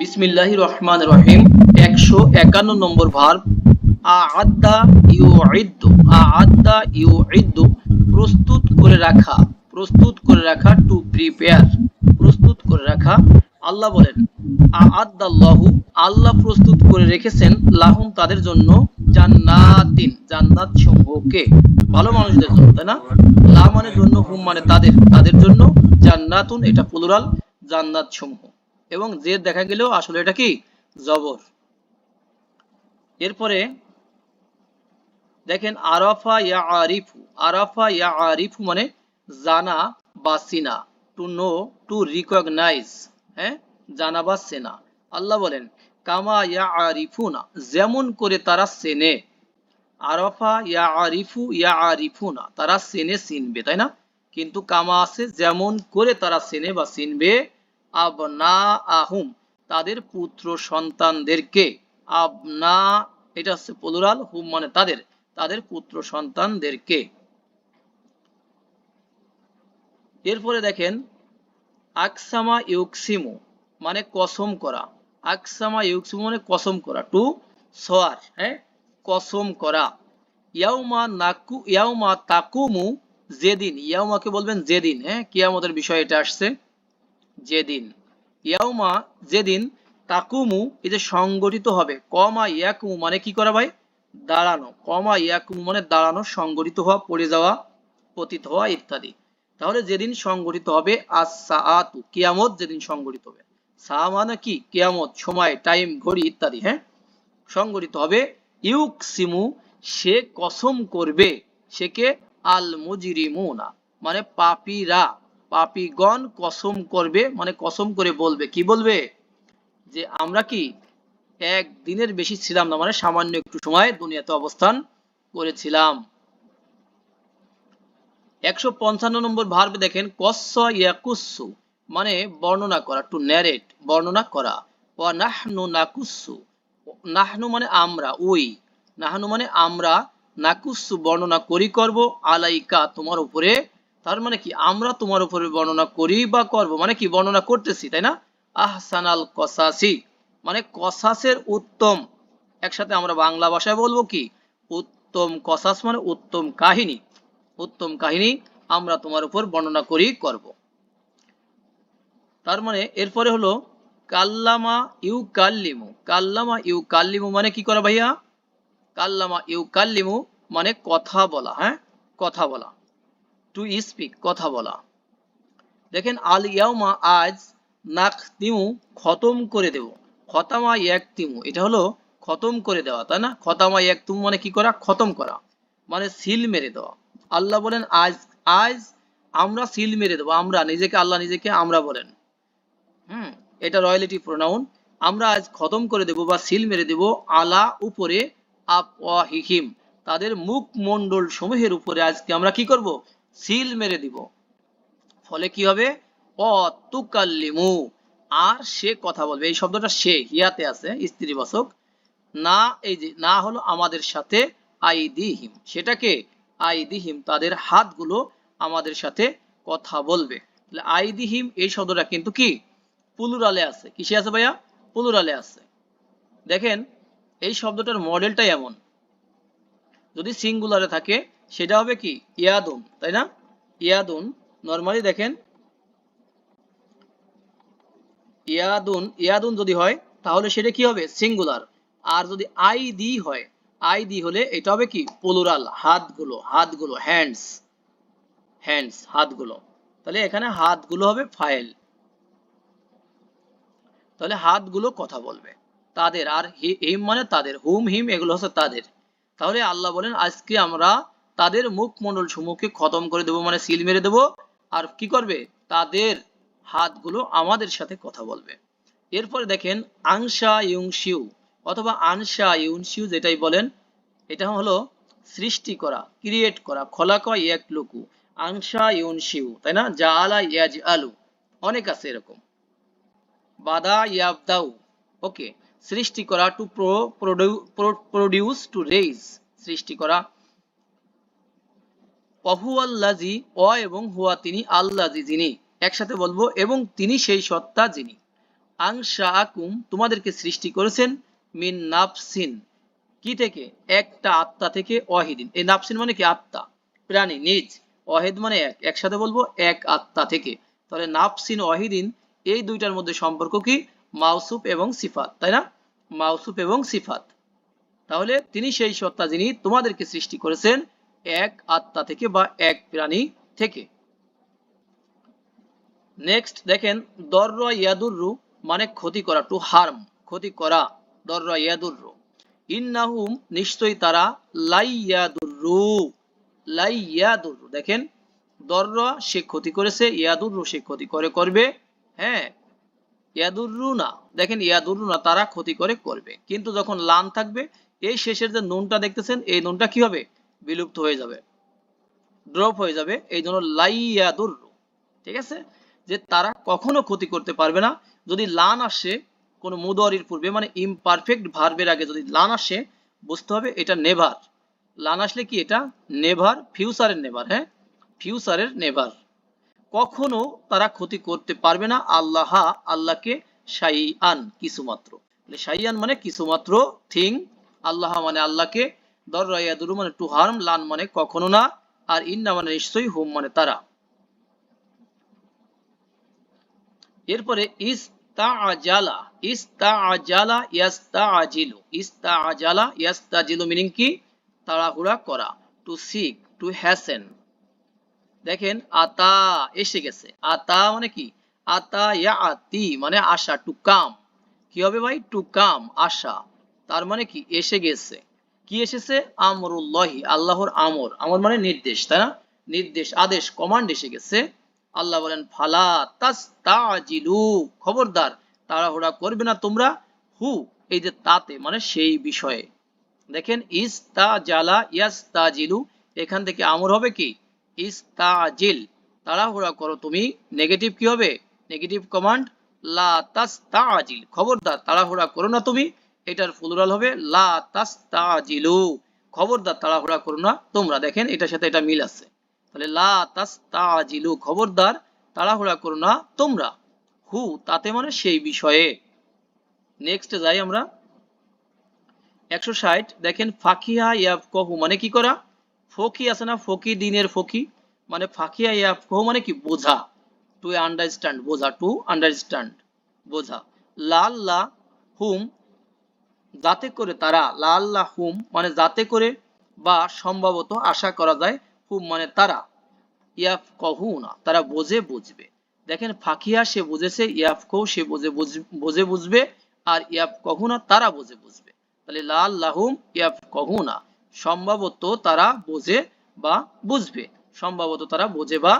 বিসমিল্লাহ রহমান রহিম। একশো একান্ন নম্বর ভার্ব আদা ইউ ইদ্দু আদা ইউ ইদ্দু প্রস্তুত করে রাখা। প্রস্তুত করে রাখা টু প্রিপেয়ার প্রস্তুত করে রাখা। আল্লাহ বলেন আদাল্লাহু আল্লাহ প্রস্তুত করে রেখেছেন লাহুম তাদের জন্য জান্নাতিন, জান্নাত সমূহকে। ভালো মানুষদের জন্য, তাই না? লা মানে জন্য, হুম মানে তাদের। তাদের জন্য জান্নাতুন, এটা প্লুরাল জান্নাত সমূহ। এবং যে দেখা গেলেও আসলে এটা কি? জবর। এরপরে দেখেন, আরাফা ইয়া আরিফু আরাফা ইয়া আরিফু মানে জানা বা সিনা। টু নো টু রিকগনাইজ হ্যাঁ? জানা বা সেনা। আল্লাহ বলেন, কামা ইয়া আরিফুনা যেমন করে তারা সেনে। আরাফা ইয়া আরিফু ইয়া আরিফুনা তারা সেনে, চিনবে, তাই না? কিন্তু কামা আছে, যেমন করে তারা সেনে বা চিনবে আবনা আহুম তাদের পুত্র সন্তানদেরকে। আবনা, এটা হচ্ছে প্লুরাল হুম মানে তাদের তাদের পুত্র সন্তানদেরকে। এরপরে দেখেন, আকসামা ইউকসিমু মানে কসম করা। আকসামা ইউকসিমু মানে কসম করা, টু সোয়ার হ্যাঁ? কসম করা। ইয়াউমা নাকু, ইয়াউমা তাকুমু যেদিন ইয়াউমাকে বলবেন যেদিন হ্যাঁ? কিয়ামতের বিষয় এটা আসছে। যেদিন। ইয়াউমা যেদিন তাকুমু, এই যে সংগঠিত হবে, কমা ইয়াকুমু মানে কি করা ভাই? দাঁড়ানো। কমা ইয়াকুমু মানে দাঁড়ানো, সংগঠিত হওয়া, পড়ে যাওয়া, পতিত হওয়া ইত্যাদি। তাহলে যেদিন সংগঠিত হবে আসাআতু কিয়ামত যেদিন সংগঠিত হবে। সা মানে কি? কিয়ামত, সময়, টাইম, ঘড়ি ইত্যাদি হ্যাঁ? সংগঠিত হবে। ইউকসিমু, সে কসম করবে সেকে আল মুজরিমুনা মানে পাপীরা। পাপীগণ কসম করবে মানে কসম করে বলবে। কি বলবে? যে আমরা কি এক দিনের বেশি ছিলাম না মানে সামান্য একটু সময় দুনিয়াতে অবস্থান করেছিলাম। একশো পঞ্চান্ন নম্বর ভার্বে দেখেন ইয়াকুসু মানে বর্ণনা করা টু ন্যারেট বর্ণনা করা। নাহনু নাকুসু নাহনু মানে আমরা ওই নাহনু মানে আমরা নাকুসু বর্ণনা করি করব, আলাইকা তোমার উপরে তার মানে কি? আমরা তোমার উপরে বর্ণনা করি বা করব। মানে কি? বর্ণনা করতেছি, তাই না? আহসানাল কসাসি। মানে কসাসের উত্তম। একসাথে আমরা বাংলা ভাষায় বলব কি? উত্তম কসাস মানে উত্তম কাহিনী। উত্তম কাহিনী আমরা তোমার উপর বর্ণনা করি, করব। তার মানে এরপরে হলো, কাল্লামা ইউ কাল্লিমু কাল্লামা ইউ কাল্লিমু মানে কি করা ভাইয়া? কাল্লামা ইউ কাল্লিমু মানে কথা বলা হ্যাঁ? কথা বলা। টু স্পিক কথা বলা। দেখেন, আল ইয়াউমা আজ নাখতিমু, খতম করে দেব। খতামা ইয়াকতিমু এটা হলো খতম করে দেওয়া, তাই না? খতামা ইয়াকতিমু মানে কি করা? খতম করা। মানে সিল মেরে দেওয়া। আল্লাহ বলেন, আজ আজ আমরা সিল মেরে দেবো। আমরা, নিজেকে আল্লাহ নিজেকে আমরা বলেন। হুম, এটা রয়্যালিটি প্রোনাউন। আমরা আজ খতম করে দেব বা সিল মেরে দেব আলা উপরে আপহিহিম তাদের মুখ মন্ডল সমূহের উপরে আজকে আমরা কি করব? সিল মেরে দিব। ফলে কি হবে? অতুকাল্লিমু। আর সে কথা বলবে। এই শব্দটা সে, হিয়াতে আছে, স্ত্রীবাচক। না, এই যে, না হলো আমাদের সাথে আইদিহিম। সেটাকে আইদিহিম, তাদের হাতগুলো আমাদের সাথে কথা বলবে। তাহলে আইদিহিম, এই শব্দটা কিন্তু কি? পুলুরালে আছে। কিসে আছে ভাইয়া? পুলুরালে আছে। দেখেন, এই শব্দটার মডেলটাই এমন। যদি সিঙ্গুলারে থাকে সেটা হবে কি? ইয়াদুন, তাই না? ইয়াদুন নর্মালি দেখেন, ইয়াদুন ইয়াদুন যদি হয়, তাহলে সেটা কি হবে? সিঙ্গুলার আর যদি আই দি হয় আই দি হলে এটা হবে কি? প্লুরাল হাতগুলো হাতগুলো হ্যান্ডস হ্যান্ডস হাতগুলো। তাহলে এখানে হাতগুলো হবে ফাইল তাহলে হাতগুলো কথা বলবে। তাদের, আর হিম মানে তাদের, হুম, হিম, এগুলো হচ্ছে তাদের। তাহলে আল্লাহ বলেন, আজকে আমরা তাদের মুখ মন্ডল সমূহকে খতম করে দেব মানে সিল মেরে দেব। আর কি করবে? তাদের হাতগুলো আমাদের সাথে কথা বলবে। এরপরে দেখেন, আংশা ইউংশিউ অথবা আনসা ইউনশিউ যেটাই বলেন, এটা হলো সৃষ্টি করা ক্রিয়েট করা খোলাকা এক লুকু, আংশা ইউনশিউ তাই না? জা আলা ইয়াজ আলু অনেক আছে এরকম। বাদা ইয়াবদাউ, ওকে, সৃষ্টি করা টু প্রডিউস টু রেইজ সৃষ্টি করা অহুয়াল্লাজি অ এবং হুয়া তিনি আল্লাজি যিনি। একসাথে বলব, এবং তিনি সেই সত্তা যিনি। আংশা আকুম তোমাদেরকে সৃষ্টি করেছেন মিন নাফসিন। কি থেকে? একটা আত্মা থেকে ওয়াহিদিন এই নাফসিন মানে কি? আত্মা। প্রাণী, নিজ। ওয়াহিদ মানে এক। একসাথে বলব, এক আত্মা থেকে। তাহলে নাফসিন ওয়াহিদিন এই দুইটার মধ্যে সম্পর্ক কি? মাউসুফ এবং সিফাত, তাই না? মাউসুফ এবং সিফাত। তাহলে তিনি সেই সত্তা যিনি তোমাদেরকে সৃষ্টি করেছেন এক আত্মা থেকে বা এক প্রাণী থেকে। নেক্সট দেখেন, দর্র ইয়াদুররু মানে ক্ষতি করা টু হার্ম ক্ষতি করা, দর্র ইয়াদুররু। ইন্নাহুম নিশ্চয়ই তারা লাইয়াদুররু লাইয়াদুররু। দেখেন, দর্র সে ক্ষতি করেছে, ইয়াদুররু সে ক্ষতি করে, করবে হ্যাঁ? ইয়াদুররু না। দেখেন, ইয়াদুররু না, তারা ক্ষতি করে, করবে। কিন্তু যখন লান থাকবে, এই শেষের যে নুনটা দেখতেছেন, এই নুনটা কি হবে? বিলুপ্ত হয়ে যাবে ড্রপ হয়ে যাবে এই জন্য লাইয়াদুররু ঠিক আছে? যে তারা কখনো ক্ষতি করতে পারবে না। যদি লান আসে কোনো মুদরির পূর্বে মানে ইমপারফেক্ট ভার্বের আগে যদি লান আসে, বুঝতে হবে এটা নেভার। লান আসলে কি এটা? নেভার ফিউচারের নেভার হ্যাঁ? ফিউচারের নেভার। কখনো তারা ক্ষতি করতে পারবে না আল্লাহ, আল্লাহকে সাইয়ান কিছুমাত্র। সাইয়ান মানে কিছুমাত্র থিং আল্লাহ মানে আল্লাহকে দর মানে টু হার্ম, লান মানে কখনো না, আর ইন্না মানে নিশ্চয়ই হুম মানে তারা। এরপরে মিনিং কি? তাড়াহুড়া করা টু সিক টু হ্যাসেন দেখেন, আতা এসে গেছে। আতা মানে কি? আতা ইয়া আতি মানে আশা টু কাম কি হবে ভাই? টু কাম আশা। তার মানে কি? এসে গেছে। কি এসেছে? আমরুল্লাহি, আল্লাহর আমর। আমর মানে নির্দেশ, তাই না? নির্দেশ, আদেশ কমান্ড এসে গেছে। আল্লাহ বলেন, ফালা তাস্তাজিলু, খবরদার, তাড়াহুড়া করবে না তোমরা। হু, এই যে তাতে মানে সেই বিষয়ে। দেখেন, ইস্তাজালা ইয়াস্তাজিলু, এখান থেকে আমর হবে কি? ইস্তাজিল, তাড়াহুড়া করো তুমি। নেগেটিভ কি হবে? নেগেটিভ কমান্ড লা তাস্তাজিল, খবরদার, তাড়াহুড়া করো না তুমি। এটার ফুলরাল হবে, লা খবরদার তাড়াহুড়া করো না, তোমরা দেখেন এটার সাথে এটা মিল আছে। তাহলে লা খবরদার তাড়াহুড়া করো না, তোমরা। হু, তাতে মানে সেই বিষয়ে। নেক্সট যাই আমরা। একশো ষাট, দেখেন ফাকিহা ইয়াফ কহু মানে কি করা? ফকি আছে না, ফকি, দিনের ফকি? মানে ফাকিহা ইয়াফ কহু মানে কি? বোঝা। টু আন্ডারস্ট্যান্ড বোঝা টু আন্ডারস্ট্যান্ড বোঝা। লাল্লা, হুম যাতে করে তারা লাল্লা হুম মানে যাতে করে বা সম্ভবত আশা করা যায় হুম মানে তারা ইয়াফ কহু না তারা বোঝে বুঝবে। দেখেন, ফাকিয়া সে বুঝেছে ইয়াফ কহু সে বোঝে বোঝে বুঝবে, আর ইয়াফ কহু না তারা বোঝে বুঝবে। তাহলে লাল্লাহুম ইয়াফ কহু না সম্ভবত তারা বোঝে বা বুঝবে, সম্ভবত তারা বোঝে বা